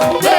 Woo!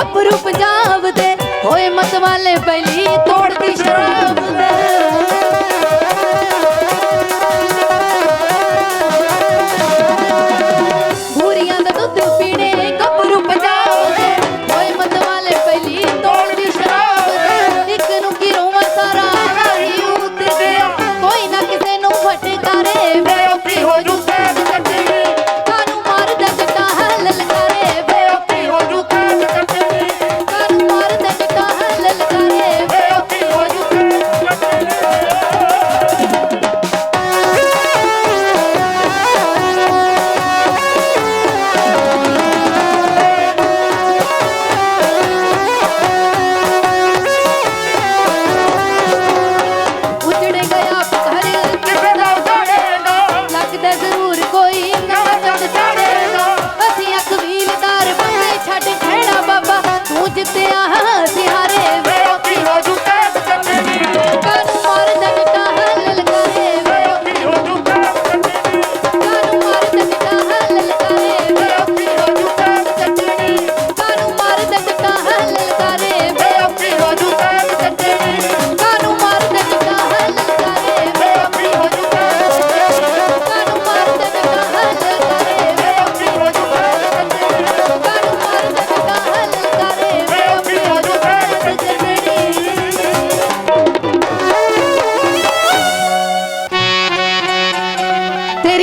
ਗੱਭਰੂ ਜਾਵਦੇ ਦੇ। ਹੋਏ ਮਤ ਪਹਿਲੀ ਤੋੜਦੀ ਸ਼ਰਾਬ ਦੇ।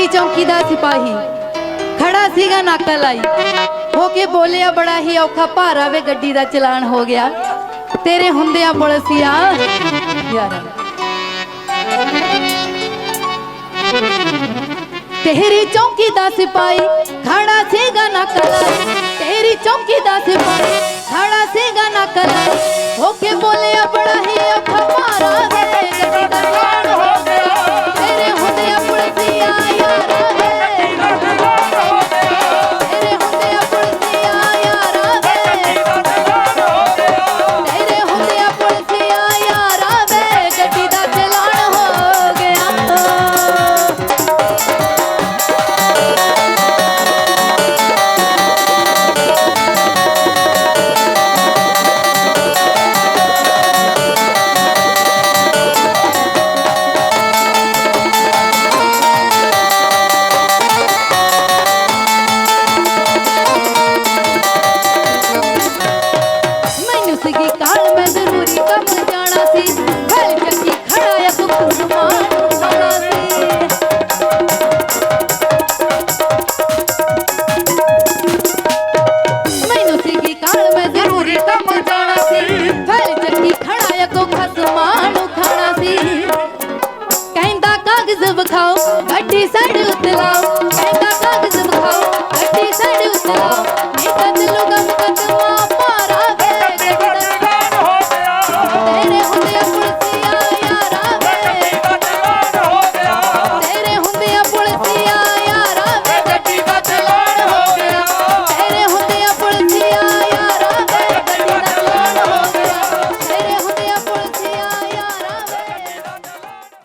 ਸੀ ਚੌਂਕੀ ਦਾ ਸਿਪਾਹੀ। ਖੜਾ ਸੀਗਾ ਨਾਕਾ ਲਾਈ। ਹੋ ਕੇ ਬੋਲਿਆ, ਬੜਾ ਹੀ ਔਖਾ ਭਾਰ ਆਵੇ ਗੱਡੀ ਦਾ ਚਲਾਨ ਹੋ ਗਿਆ। ਤੇਰੇ ਹੁੰਦਿਆਂ ਪੁਲਸੀਆ। ਯਾਰਾ। ਤੇਰੀ ਚੌਂਕੀ ਦਾ ਸਿਪਾਹੀ, ਖੜਾ ਸੀਗਾ ਨਾਕਾ ਲਾਈ। ਤੇਰੀ ਚੌਂਕੀ ਦਾ ਸਿਪਾਹੀ, ਖੜਾ ਸੀਗਾ ਨਾਕਾ ਲਾਈ। ਹੋ ਕੇ ਬੋਲਿਆ, ਬੜਾ ਹੀ ਵਿਖਾਓ ਗੱਡੀ ਸਾਡੇ ਉੱਤੇ ਲਾਓ ਇਹਦਾ ਕਾਗਜ਼ ਵਿਖਾਓ ਗੱਡੀ ਸਾਡੇ ਉੱਤੇ ਲਾਓ ਇਹਦਾ